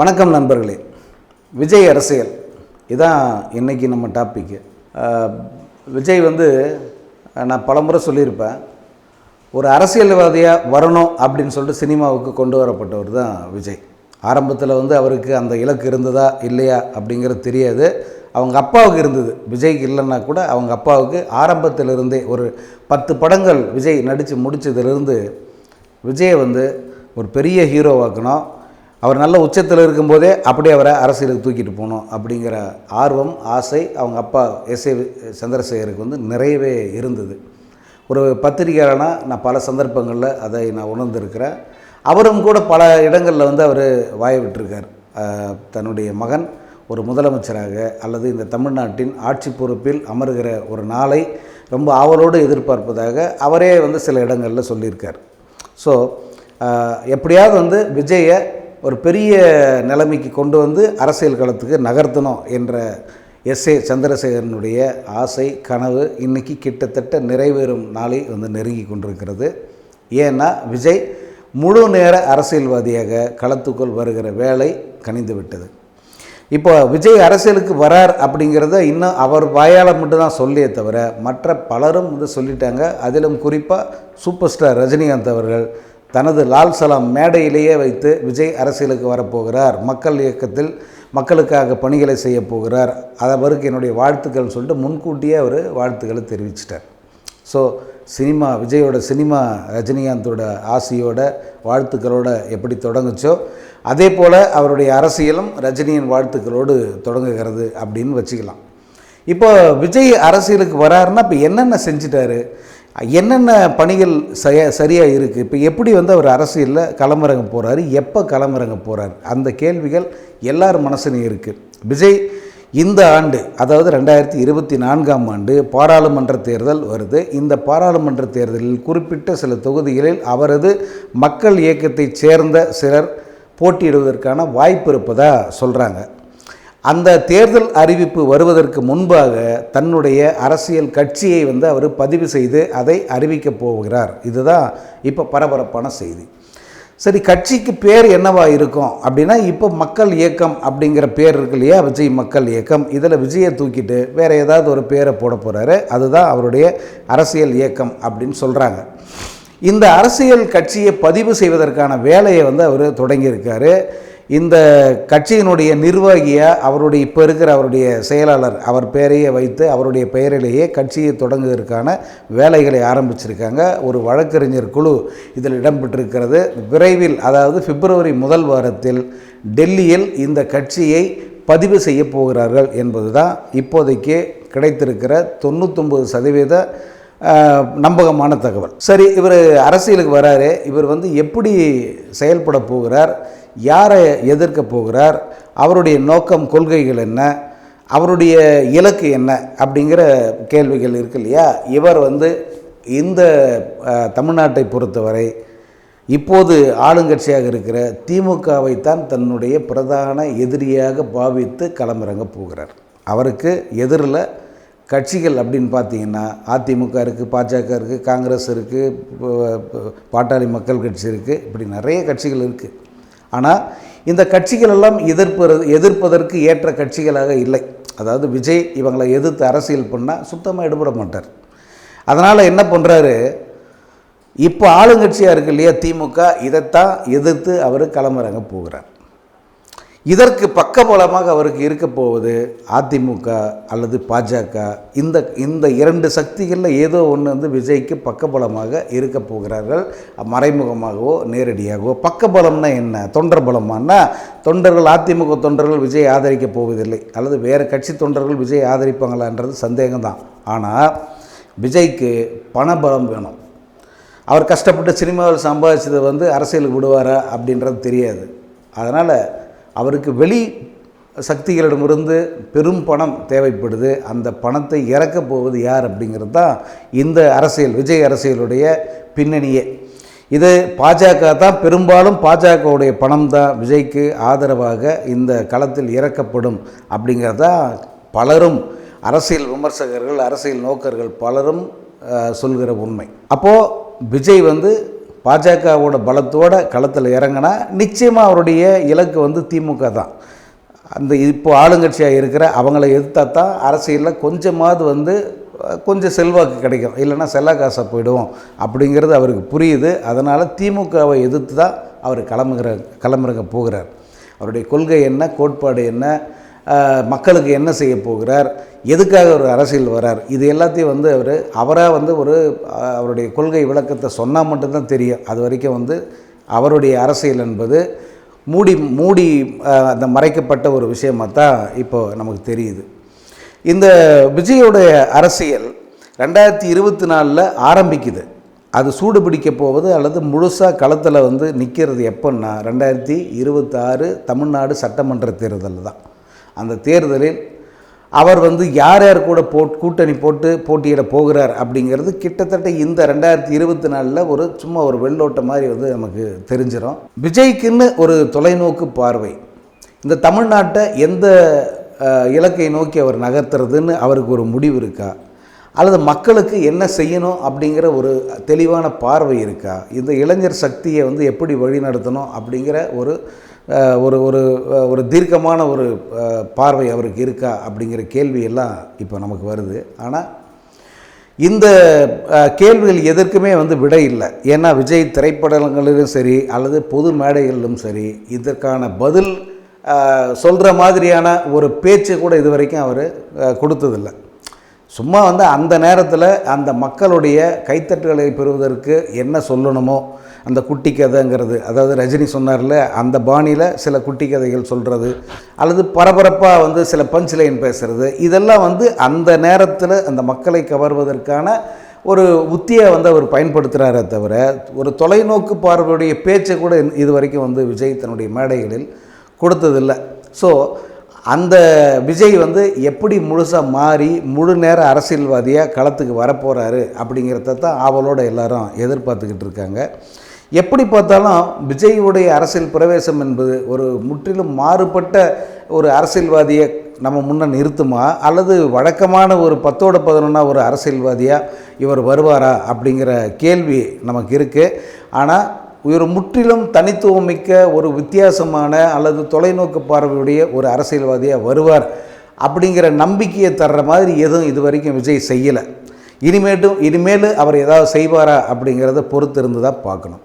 வணக்கம் நண்பர்களே. விஜய் அரசியல். இதான் இன்றைக்கி நம்ம டாப்பிக்கு விஜய் வந்து நான் பலமுறை சொல்லியிருப்பேன். ஒரு அரசியல்வாதியாக வரணும் அப்படின்னு சொல்லிட்டு சினிமாவுக்கு கொண்டு வரப்பட்டவர் தான் விஜய். ஆரம்பத்தில் வந்து அவருக்கு அந்த இலக்கு இருந்ததா இல்லையா அப்படிங்கிறது தெரியாது. அவங்க அப்பாவுக்கு இருந்தது. விஜய்க்கு இல்லைன்னா கூட அவங்க அப்பாவுக்கு ஆரம்பத்திலிருந்தே ஒரு பத்து படங்கள் விஜய் நடித்து முடித்ததுலேருந்து விஜயை வந்து ஒரு பெரிய ஹீரோவாக்கணும் அவர் நல்ல உச்சத்தில் இருக்கும்போதே அப்படியே அவரை அரசியலுக்கு தூக்கிட்டு போகணும் அப்படிங்கிற ஆர்வம் ஆசை அவங்க அப்பா எஸ் ஏ சந்திரசேகருக்கு வந்து நிறையவே இருந்தது. ஒரு பத்திரிகையாளனாக நான் பல சந்தர்ப்பங்களில் அதை நான் உணர்ந்திருக்கிறேன். அவரும் கூட பல இடங்களில் வந்து அவர் வாய விட்டுருக்கார். தன்னுடைய மகன் ஒரு முதலமைச்சராக அல்லது இந்த தமிழ்நாட்டின் ஆட்சி பொறுப்பில் அமர்கிற ஒரு நாளை ரொம்ப ஆவலோடு எதிர்பார்ப்பதாக அவரே வந்து சில இடங்களில் சொல்லியிருக்கார். ஸோ எப்படியாவது வந்து விஜயை ஒரு பெரிய நிலைமைக்கு கொண்டு வந்து அரசியல் களத்துக்கு நகர்த்தணும் என்ற எஸ் ஏ சந்திரசேகரனுடைய ஆசை கனவு இன்றைக்கி கிட்டத்தட்ட நிறைவேறும் நாளை வந்து நெருங்கி கொண்டிருக்கிறது. ஏன்னா விஜய் முழு நேர அரசியல்வாதியாக களத்துக்குள் வருகிற வேலை கனிந்து விட்டது. இப்போ விஜய் அரசியலுக்கு வரார் அப்படிங்கிறத இன்னும் அவர் வாயால் மட்டும்தான் சொல்லியே தவிர மற்ற பலரும் வந்து சொல்லிட்டாங்க. அதிலும் குறிப்பாக சூப்பர் ஸ்டார் ரஜினிகாந்த் அவர்கள் தனது லால் சலாம் மேடையிலேயே வைத்து விஜய் அரசியலுக்கு வரப்போகிறார். மக்கள் இயக்கத்தில் மக்களுக்காக பணிகளை செய்ய போகிறார். அவருக்கு என்னுடைய வாழ்த்துக்கள் சொல்லிட்டு முன்கூட்டியே அவர் வாழ்த்துக்களை தெரிவிச்சிட்டார். ஸோ சினிமா விஜயோட சினிமா ரஜினிகாந்தோட ஆசையோட வாழ்த்துக்களோட எப்படி தொடங்குச்சோ அதே போல் அவருடைய அரசியலும் ரஜினியின் வாழ்த்துக்களோடு தொடங்குகிறது அப்படின்னு வச்சுக்கலாம். இப்போ விஜய் அரசியலுக்கு வராருன்னா இப்போ என்னென்ன செஞ்சிட்டாரு? என்னென்ன பணிகள் சரியா சரியாக இருக்குது இப்போ எப்படி வந்து அவர் அரசியலில் களமிறங்க போகிறாரு எப்போ களமிறங்க போகிறார் அந்த கேள்விகள் எல்லார் மனசுலையும் இருக்குது விஜய் இந்த ஆண்டு அதாவது ரெண்டாயிரத்தி இருபத்தி நான்காம் ஆண்டு பாராளுமன்ற தேர்தல் வருது. இந்த பாராளுமன்ற தேர்தலில் குறிப்பிட்ட சில தொகுதிகளில் அவரது மக்கள் இயக்கத்தைச் சேர்ந்த சிலர் போட்டியிடுவதற்கான வாய்ப்பு இருப்பதாக சொல்கிறாங்க அந்த தேர்தல் அறிவிப்பு வருவதற்கு முன்பாக தன்னுடைய அரசியல் கட்சியை வந்து அவர் பதிவு செய்து அதை அறிவிக்கப் போகிறார். இதுதான் இப்போ பரபரப்பான செய்தி. சரி கட்சிக்கு பேர் என்னவா இருக்கும்? அப்படின்னா இப்போ மக்கள் இயக்கம் அப்படிங்கிற பேர் இருக்கு இல்லையா? விஜய் மக்கள் இயக்கம். இதில் விஜயை தூக்கிட்டு வேறு ஏதாவது ஒரு பேரை போட போகிறாரு அதுதான் அவருடைய அரசியல் இயக்கம் அப்படின்னு சொல்கிறாங்க இந்த அரசியல் கட்சியை பதிவு செய்வதற்கான வேலையை வந்து அவர் தொடங்கியிருக்காரு. இந்த கட்சியினுடைய நிர்வாகியாக அவருடைய இப்போ இருக்கிற அவருடைய செயலாளர் அவர் பெயரையே வைத்து அவருடைய பெயரிலேயே கட்சியை தொடங்குவதற்கான வேலைகளை ஆரம்பிச்சிருக்காங்க. ஒரு வழக்கறிஞர் குழு இதில் இடம்பெற்றிருக்கிறது. விரைவில் அதாவது பிப்ரவரி முதல் வாரத்தில் டெல்லியில் இந்த கட்சியை பதிவு செய்ய போகிறார்கள் என்பது தான் இப்போதைக்கு கிடைத்திருக்கிற தொண்ணூத்தொம்பது சதவீத நம்பகமான தகவல். சரி இவர் அரசியலுக்கு வராரு. இவர் வந்து எப்படி செயல்பட போகிறார்? யாரை எதிர்க்க போகிறார்? அவருடைய நோக்கம் கொள்கைகள் என்ன? அவருடைய இலக்கு என்ன? அப்படிங்கிற கேள்விகள் இருக்கு இல்லையா? இவர் வந்து இந்த தமிழ்நாட்டை பொறுத்தவரை இப்போது ஆளுங்கட்சியாக இருக்கிற திமுகவைத்தான் தன்னுடைய பிரதான எதிரியாக பாவித்து களமிறங்க போகிறார். அவருக்கு எதிரில் கட்சிகள் அப்படின்னு பார்த்தீங்கன்னா அதிமுக இருக்குது பாஜக இருக்குது காங்கிரஸ் இருக்குது பாட்டாளி மக்கள் கட்சி இருக்குது இப்படி நிறைய கட்சிகள் இருக்குது ஆனால் இந்த கட்சிகள் எல்லாம் எதிர்ப்பது எதிர்ப்பதற்கு ஏற்ற கட்சிகளாக இல்லை. அதாவது விஜய் இவங்களை எதிர்த்து அரசியல் பண்ணால் சுத்தமாக எடுபட மாட்டார். அதனால் என்ன பண்ணுறாரு இப்போ ஆளுங்கட்சியாக இருக்கு இல்லையா திமுக இதைத்தான் எதிர்த்து அவர் களமிறங்க போகிறார். இதற்கு பக்கபலமாக அவருக்கு இருக்க போவது அதிமுக அல்லது பாஜக. இந்த இந்த இரண்டு சக்திகளில் ஏதோ ஒன்று வந்து விஜய்க்கு பக்கபலமாக இருக்க போகிறார்கள். மறைமுகமாகவோ நேரடியாகவோ. பக்கபலம்னா என்ன? தொண்டர் பலமானா? தொண்டர்கள் அதிமுக தொண்டர்கள் விஜய் ஆதரிக்க போவதில்லை. அல்லது வேறு கட்சி தொண்டர்கள் விஜய் ஆதரிப்பாங்களான்றது சந்தேகம்தான். ஆனால் விஜய்க்கு பணபலம் வேணும். அவர் கஷ்டப்பட்டு சினிமாவில் சம்பாதிச்சதை வந்து அரசியலுக்கு விடுவாரா அப்படின்றது தெரியாது. அதனால் அவருக்கு வெளி சக்திகளிடமிருந்து பெரும் பணம் தேவைப்படுது. அந்த பணத்தை இறக்கப் போவது யார் அப்படிங்கிறது தான் இந்த அரசியல் விஜய் அரசியலுடைய பின்னணியே. இது பாஜக தான் பெரும்பாலும் பாஜகவுடைய பணம் தான் விஜய்க்கு ஆதரவாக இந்த களத்தில் இறக்கப்படும் அப்படிங்கிறதா பலரும் அரசியல் விமர்சகர்கள் அரசியல் நோக்கர்கள் பலரும் சொல்கிற உண்மை. அப்போது விஜய் வந்து பாஜகவோட பலத்தோட களத்தில் இறங்கினா நிச்சயமாக அவருடைய இலக்கு வந்து திமுக தான். அந்த இப்போ ஆளுங்கட்சியாக இருக்கிற அவங்கள எதிர்த்தா தான் அரசியலில் கொஞ்சமாவது வந்து கொஞ்சம் செல்வாக்கு கிடைக்கும். இல்லைன்னா செல்லா காசாக போயிடும் அப்படிங்கிறது அவருக்கு புரியுது. அதனால் திமுகவை எதிர்த்து தான் அவர் கிளம்புகிற கிளம்புறங்க போகிறார். அவருடைய கொள்கை என்ன கோட்பாடு என்ன மக்களுக்கு என்ன செய்ய போகிறார் எதுக்காக ஒரு அரசியல் வரார் இது எல்லாத்தையும் வந்து அவர் அவராக வந்து ஒரு அவருடைய கொள்கை விளக்கத்தை சொன்னால் மட்டும்தான் தெரியும். அது வரைக்கும் வந்து அவருடைய அரசியல் என்பது மூடி மூடி அந்த மறைக்கப்பட்ட ஒரு விஷயமாக தான் இப்போ நமக்கு தெரியுது. இந்த விஜயோடைய அரசியல் ரெண்டாயிரத்தி இருபத்தி நாலில் ஆரம்பிக்குது. அது சூடு பிடிக்க போவது அல்லது முழுசாக களத்தில் வந்து நிற்கிறது எப்போன்னா ரெண்டாயிரத்தி இருபத்தாறு தமிழ்நாடு சட்டமன்ற தேர்தலில் தான். அந்த தேர்தலில் அவர் வந்து யார் யார் கூட போ கூட்டணி போட்டு போட்டியிட போகிறார் அப்படிங்கிறது கிட்டத்தட்ட இந்த ரெண்டாயிரத்தி இருபத்தி நாலில் ஒரு சும்மா ஒரு வெள்ளோட்ட மாதிரி வந்து நமக்கு தெரிஞ்சிடும் விஜய்க்குன்னு ஒரு தொலைநோக்கு பார்வை. இந்த தமிழ்நாட்டை எந்த இலக்கை நோக்கி அவர் நகர்த்துறதுன்னு அவருக்கு ஒரு முடிவு இருக்கா? அல்லது மக்களுக்கு என்ன செய்யணும் அப்படிங்கிற ஒரு தெளிவான பார்வை இருக்கா? இந்த இளைஞர் சக்தியை வந்து எப்படி வழிநடத்தணும் அப்படிங்கிற ஒரு ஒரு ஒரு ஒரு தீர்க்கமான ஒரு பார்வை அவருக்கு இருக்கா? அப்படிங்கிற கேள்வியெல்லாம் இப்போ நமக்கு வருது. ஆனால் இந்த கேள்விகள் எதற்குமே வந்து விடை இல்லை. ஏன்னா விஜய் திரைப்படங்களிலும் சரி அல்லது பொது மேடைகளிலும் சரி இதற்கான பதில் சொல்கிற மாதிரியான ஒரு பேச்சு கூட இது வரைக்கும் அவர் கொடுத்ததில்லை. சும்மா வந்து அந்த நேரத்தில் அந்த மக்களுடைய கைத்தட்டுகளை பெறுவதற்கு என்ன சொல்லணுமோ அந்த குட்டி கதைங்கிறது. அதாவது ரஜினி சொன்னார்ல அந்த பாணியில் சில குட்டி கதைகள் சொல்கிறது அல்லது பரபரப்பாக வந்து சில பஞ்ச் லைன் பேசுகிறது இதெல்லாம் வந்து அந்த நேரத்தில் அந்த மக்களை கவர்வதற்கான ஒரு உத்தியை வந்து அவர் பயன்படுத்துகிறாரே தவிர ஒரு தொலைநோக்கு பார்வையுடைய பேச்சை கூட இது வரைக்கும் வந்து விஜய் தன்னுடைய மேடைகளில் கொடுத்ததில்லை. ஸோ அந்த விஜய் வந்து எப்படி முழுசாக மாறி முழு நேர அரசியல்வாதியாக களத்துக்கு வரப்போகிறாரு அப்படிங்கிறத தான் ஆவலோடு எல்லாரும் எதிர்பார்த்துக்கிட்டு இருக்காங்க. எப்படி பார்த்தாலும் விஜய்வுடைய அரசியல் பிரவேசம் என்பது ஒரு முற்றிலும் மாறுபட்ட ஒரு அரசியல்வாதியை நம்ம முன்ன நிறுத்துமா? அல்லது வழக்கமான ஒரு பத்தோட பதினொன்னா ஒரு அரசியல்வாதியாக இவர் வருவாரா அப்படிங்கிற கேள்வி நமக்கு இருக்குது ஆனால் ஒரு முற்றிலும் தனித்துவமிக்க ஒரு வித்தியாசமான அல்லது தொலைநோக்கு பார்வையுடைய ஒரு அரசியல்வாதியாக வருவார் அப்படிங்கிற நம்பிக்கையை தர்ற மாதிரி எதுவும் இது வரைக்கும் விஜய் செய்யலை. இனிமேட்டும் இனிமேல் அவர் ஏதாவது செய்வாரா அப்படிங்கிறத பொறுத்து இருந்து தான் பார்க்கணும்.